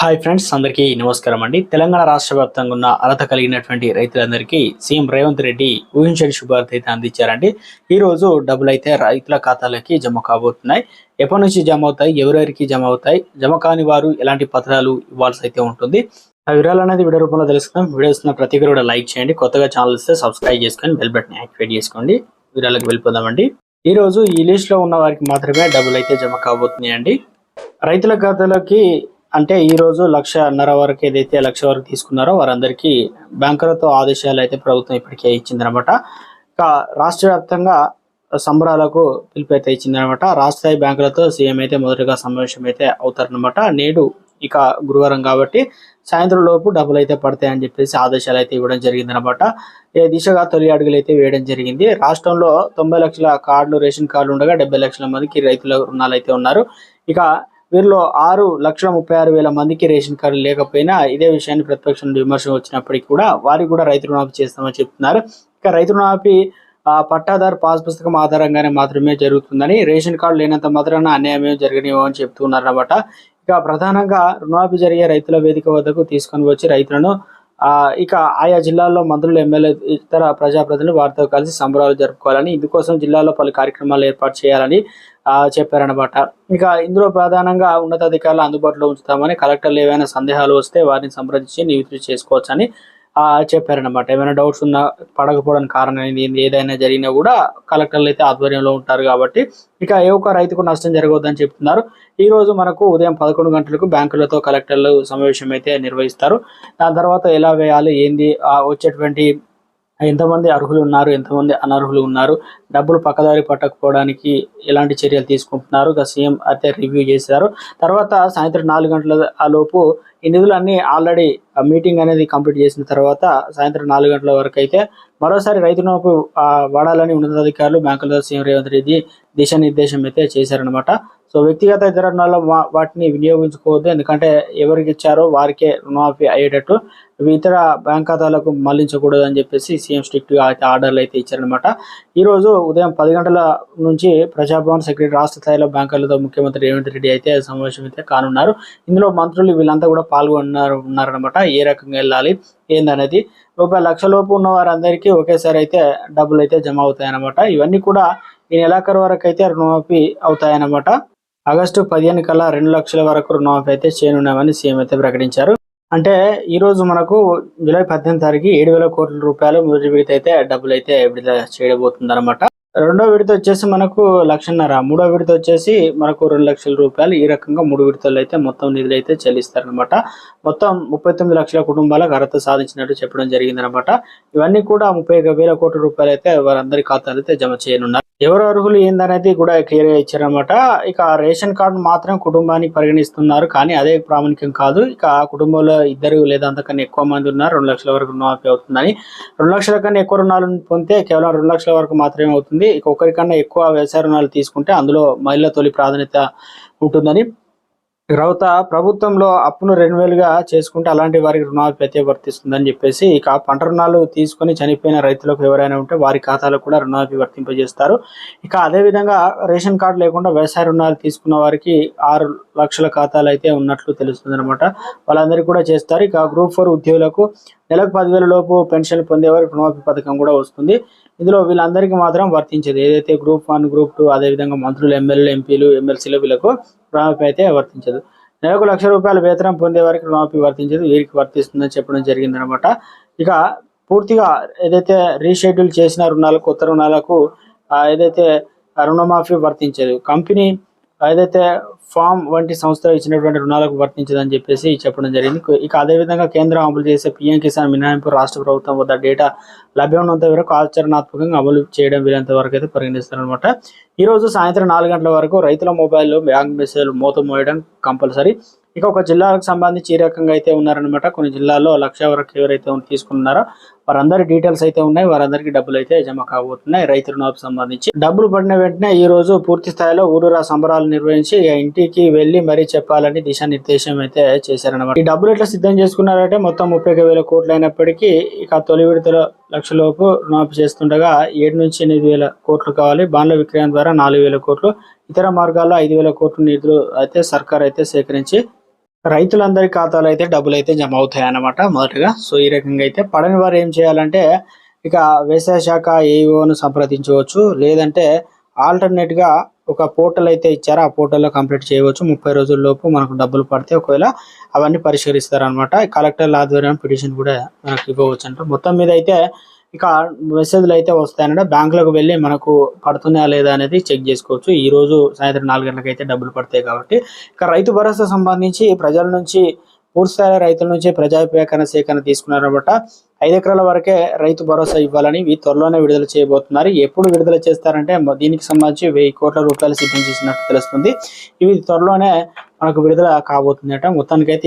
Hi friends అందరికీ నమస్కారం అండి. తెలంగాణ రాష్ట్ర వ్యాప్తంగా ఉన్న అర్హత కలిగినటువంటి రైతులందరికీ సీఎం రేవంత్ రెడ్డి ఊహించని శుభార్త అయితే అందించారండి. ఈ రోజు డబ్బులు అయితే రైతుల ఖాతాలకి జమ కాబోతున్నాయి. ఎప్పటి నుంచి జమ అవుతాయి? ఎవరెవరికి జమ అవుతాయి? జమ కాని వారు ఎలాంటి పత్రాలు ఇవ్వాల్సి అయితే ఉంటుంది? ఆ వివరాలు అనేది వీడియో రూపంలో తెలుసుకుందాం. వీడియో వస్తున్న ప్రతి కూడా లైక్ చేయండి. కొత్తగా ఛానల్ ఇస్తే సబ్స్క్రైబ్ చేసుకొని బెల్ బటన్ యాక్టివేట్ చేసుకోండి. వివరాలకు వెళ్ళిపోదామండి. ఈ రోజు ఈ లిస్ట్లో ఉన్న వారికి మాత్రమే డబ్బులు అయితే జమ కాబోతున్నాయండి. రైతుల ఖాతాలోకి అంటే ఈ రోజు లక్షన్నర వరకు ఏదైతే లక్ష వరకు తీసుకున్నారో వారందరికీ బ్యాంకులతో ఆదేశాలు అయితే ప్రభుత్వం ఇప్పటికే ఇచ్చిందనమాట. ఇక రాష్ట్ర వ్యాప్తంగా సంబరాలకు పిలుపు అయితే ఇచ్చిందనమాట. రాష్ట్ర స్థాయి బ్యాంకులతో సీఎం అయితే మొదటగా సమావేశం అయితే అవుతారనమాట నేడు ఇక గురువారం కాబట్టి సాయంత్రం లోపు డబ్బులు అయితే పడతాయని చెప్పేసి ఆదేశాలు అయితే ఇవ్వడం జరిగిందనమాట. ఏ దిశగా తొలి అడుగులు అయితే వేయడం జరిగింది. రాష్ట్రంలో తొంభై లక్షల కార్డులు రేషన్ కార్డులు ఉండగా డెబ్బై లక్షల మందికి రైతుల రుణాలు అయితే ఉన్నారు. ఇక వీరిలో ఆరు లక్షల ముప్పై ఆరు వేల మందికి రేషన్ కార్డు లేకపోయినా ఇదే విషయాన్ని ప్రతిపక్షం నుండి విమర్శలు వచ్చినప్పటికీ కూడా వారికి కూడా రైతు రుణాపి చేస్తామని చెప్తున్నారు. ఇక రైతు రుణాపి పట్టాదారు పాస్ పుస్తకం ఆధారంగానే మాత్రమే జరుగుతుందని రేషన్ కార్డు లేనంత మాత్రాన అన్యాయమే జరగనివ్వ అని చెప్తున్నారు అన్నమాట ఇక ప్రధానంగా రుణమాఫీ జరిగే రైతుల వేదిక వద్దకు తీసుకొని వచ్చి రైతులను ఇక ఆయా జిల్లాల్లో మంత్రులు ఎమ్మెల్యే ఇతర ప్రజాప్రతినిధులు వారితో కలిసి సంబరాలు జరుపుకోవాలని ఇందుకోసం జిల్లాలో పలు కార్యక్రమాలు ఏర్పాటు చేయాలని చెప్పారనమాట ఇక ఇందులో ప్రధానంగా ఉన్నతాధికారులు అందుబాటులో ఉంచుతామని కలెక్టర్లు ఏవైనా సందేహాలు వస్తే వారిని సంప్రదించి నివృత్తి చేసుకోవచ్చని చెప్పారనమాట ఏమైనా డౌట్స్ ఉన్నా పడకపోవడానికి కారణం ఏంది ఏదైనా జరిగినా కూడా కలెక్టర్లు అయితే ఆధ్వర్యంలో ఉంటారు కాబట్టి ఇక ఏ ఒక్క రైతుకు నష్టం జరగవద్దని చెప్తున్నారు. ఈ రోజు మనకు ఉదయం పదకొండు గంటలకు బ్యాంకులతో కలెక్టర్లు సమావేశం అయితే నిర్వహిస్తారు. దాని తర్వాత ఎలా వేయాలి ఏంది వచ్చేటువంటి ఎంతమంది అర్హులు ఉన్నారు ఎంతమంది అనర్హులు ఉన్నారు డబ్బులు పక్కదారి పట్టకపోవడానికి ఎలాంటి చర్యలు తీసుకుంటున్నారు ఇక సీఎం అయితే రివ్యూ చేశారు. తర్వాత సాయంత్రం నాలుగు గంటల ఆ లోపు ఈ నిధులన్నీ ఆల్రెడీ మీటింగ్ అనేది కంప్లీట్ చేసిన తర్వాత సాయంత్రం నాలుగు గంటల వరకు అయితే మరోసారి రైతు వాడాలని ఉన్నతాధికారులు బ్యాంకుల సీఎం రేవంత్ రెడ్డి దిశానిర్దేశం అయితే చేశారనమాట సో వ్యక్తిగత ఇతర రుణాల్లో వాటిని వినియోగించుకోవద్దు. ఎందుకంటే ఎవరికి ఇచ్చారో వారికే రుణమాఫీ అయ్యేటట్టు ఇతర బ్యాంక్ ఖాతాలకు మళ్ళించకూడదు అని చెప్పేసి సీఎం స్ట్రిక్ట్ అయితే ఆర్డర్లు అయితే ఇచ్చారనమాట ఈరోజు ఉదయం పది గంటల నుంచి ప్రజాభవన్ సెక్రటరీ రాష్ట్ర స్థాయిలో బ్యాంకర్లతో ముఖ్యమంత్రి రేవంత్ రెడ్డి అయితే సమావేశం అయితే కానున్నారు. ఇందులో మంత్రులు వీళ్ళంతా కూడా పాల్గొన్నారు ఉన్నారనమాట ఏ రకంగా వెళ్ళాలి ఏందనేది. ఒక లక్ష లోపు ఉన్న వారందరికీ ఒకేసారి అయితే డబ్బులు అయితే జమ అవుతాయన్నమాట. ఇవన్నీ కూడా ఈ నెలాఖరు వరకు అయితే రుణమాఫీ అవుతాయన్నమాట. ఆగస్టు పదిహేను కల్లా రెండు లక్షల వరకు రుణమాఫీ అయితే చేయనున్నామని సీఎం అయితే ప్రకటించారు. అంటే ఈ రోజు మనకు జూలై పద్దెనిమిది తారీఖు ఏడు వేల కోట్ల రూపాయలు మొదటి విడత అయితే డబ్బులు అయితే విడుదల చేయబోతుంది అనమాట రెండో విడత వచ్చేసి మనకు లక్షన్నర మూడో విడత వచ్చేసి మనకు రెండు లక్షల రూపాయలు. ఈ రకంగా మూడు విడతలు అయితే మొత్తం నిధులు అయితే చెల్లిస్తారనమాట మొత్తం ముప్పై తొమ్మిది లక్షల కుటుంబాలకు అర్హత సాధించినట్టు చెప్పడం జరిగిందనమాట ఇవన్నీ కూడా ముప్పై ఒక వేల కోట్ల రూపాయలు అయితే వారందరి ఖాతాలు అయితే జమ చేయనున్నారు. ఎవరు అర్హులు ఏందనేది కూడా క్లియర్ ఇచ్చారనమాట ఇక రేషన్ కార్డు మాత్రం కుటుంబాన్ని పరిగణిస్తున్నారు కానీ అదే ప్రాముఖ్యం కాదు. ఇక ఆ కుటుంబంలో ఇద్దరు లేదా అంతకన్నా ఎక్కువ మంది ఉన్నారు. రెండు లక్షల వరకు రుణమాఫీ అవుతుందని. రెండు లక్షల కన్నా ఎక్కువ రుణాలు పొందితే కేవలం రెండు లక్షల వరకు మాత్రమే అవుతుంది. ఇక ఒకరికన్నా ఎక్కువ వ్యవసాయ రుణాలు తీసుకుంటే అందులో మహిళ తొలి ప్రాధాన్యత ఉంటుందని రౌత ప్రభుత్వంలో అప్పును రెండు వేలుగా చేసుకుంటే అలాంటి వారికి రుణాలు అయితే వర్తిస్తుందని చెప్పేసి ఇక పంట రుణాలు తీసుకొని చనిపోయిన రైతులకు ఎవరైనా ఉంటే వారి ఖాతాలో కూడా రుణాలు వర్తింపజేస్తారు ఇక అదే విధంగా రేషన్ కార్డు లేకుండా వ్యవసాయ రుణాలు తీసుకున్న వారికి ఆరు లక్షల ఖాతాలు అయితే ఉన్నట్లు తెలుస్తుంది అనమాట వాళ్ళందరికీ కూడా చేస్తారు. ఇక గ్రూప్ ఫోర్ ఉద్యోగులకు నెలకు పదివేల లోపు పెన్షన్ పొందేవారికి రుణమాఫీ పథకం కూడా వస్తుంది. ఇందులో వీళ్ళందరికీ మాత్రం వర్తించేది. ఏదైతే గ్రూప్ వన్ గ్రూప్ టూ అదేవిధంగా మంత్రులు ఎమ్మెల్యేలు ఎంపీలు ఎమ్మెల్సీలు వీళ్ళకు రుణమాఫీ అయితే వర్తించదు. నెలకు లక్ష రూపాయల వేతనం పొందే వారికి రుణమాఫీ వర్తించదు. వీరికి వర్తిస్తుందని చెప్పడం జరిగిందనమాట. ఇక పూర్తిగా ఏదైతే రీషెడ్యూల్ చేసిన రుణాలకు కొత్త రుణాలకు ఏదైతే రుణమాఫీ వర్తించదు. కంపెనీ ఏదైతే ఫామ్ వంటి సంస్థలు ఇచ్చినటువంటి రుణాలకు వర్తించదని చెప్పేసి చెప్పడం జరిగింది. ఇక అదేవిధంగా కేంద్రం అమలు చేసే పిఎం కిసాన్ మినహాయింపు రాష్ట్ర ప్రభుత్వం వద్ద డేటా లభ్యమైనంత వరకు ఆచరణాత్మకంగా అమలు చేయడం వీలంత వరకు అయితే పరిగణిస్తారనమాట ఈరోజు సాయంత్రం నాలుగు గంటల వరకు రైతుల మొబైల్లో బ్యాంక్ మెసేజ్ మూత మోయడం కంపల్సరీ. ఇక ఒక జిల్లాలకు సంబంధించి ఈ రకంగా అయితే ఉన్నారనమాట కొన్ని జిల్లాల్లో లక్ష వరకు ఎవరైతే తీసుకున్నారో వారందరి డీటెయిల్స్ అయితే ఉన్నాయి. వారందరికీ డబ్బులు అయితే జమ కాబోతున్నాయి. రైతు రుణాలకు సంబంధించి డబ్బులు పడిన వెంటనే ఈ రోజు పూర్తి స్థాయిలో ఊరూరా సంబరాలు నిర్వహించి ఇంటికి వెళ్ళి మరీ చెప్పాలని దిశానిర్దేశం అయితే చేశారనమాట ఈ డబ్బులు ఎట్లా సిద్ధం చేసుకున్నారంటే మొత్తం ముప్పై వేల కోట్లు అయినప్పటికీ ఇక తొలి విడతలో లక్షలోపు రుణమాఫీ చేస్తుండగా ఏడు నుంచి ఎనిమిది వేల కోట్లు కావాలి. బాండ్ల విక్రయం ద్వారా నాలుగు వేల కోట్లు ఇతర మార్గాల్లో ఐదు వేల కోట్లు నిధులు అయితే సర్కార్ అయితే సేకరించి రైతులందరి ఖాతాలో అయితే డబ్బులు అయితే జమ అవుతాయి అన్నమాట మొదటగా. సో ఈ రకంగా అయితే పడని వారు ఏం చేయాలంటే ఇక వ్యవసాయ శాఖ ఏఈఓను సంప్రదించవచ్చు. లేదంటే ఆల్టర్నేట్గా ఒక పోర్టల్ అయితే ఇచ్చారో. ఆ పోర్టల్లో కంప్లీట్ చేయవచ్చు. ముప్పై రోజుల లోపు మనకు డబ్బులు పడితే ఒకవేళ అవన్నీ పరిష్కరిస్తారు అనమాట కలెక్టర్ల ఆధ్వర్యం పిటిషన్ కూడా మనకు ఇవ్వవచ్చు అంట మొత్తం మీద అయితే ఇక మెసేజ్లు అయితే వస్తాయన్నమాట. బ్యాంకులకు వెళ్ళి మనకు పడుతున్నాయా లేదా అనేది చెక్ చేసుకోవచ్చు. ఈ రోజు సాయంత్రం నాలుగు గంటలకు అయితే డబ్బులు పడతాయి కాబట్టి. ఇక రైతు భరోసా సంబంధించి ప్రజల నుంచి పూర్తిస్థాయి రైతుల నుంచి ప్రజాభిప్రాయకరణ సేకరణ తీసుకున్నారనమాట ఐదు ఎకరాల వరకే రైతు భరోసా ఇవ్వాలని త్వరలోనే విడుదల చేయబోతున్నారు. ఎప్పుడు విడుదల చేస్తారంటే దీనికి సంబంధించి వెయ్యి కోట్ల రూపాయలు సిద్ధం చేసినట్టు తెలుస్తుంది. ఇవి త్వరలోనే మనకు విడుదల కాబోతుందట. మొత్తానికైతే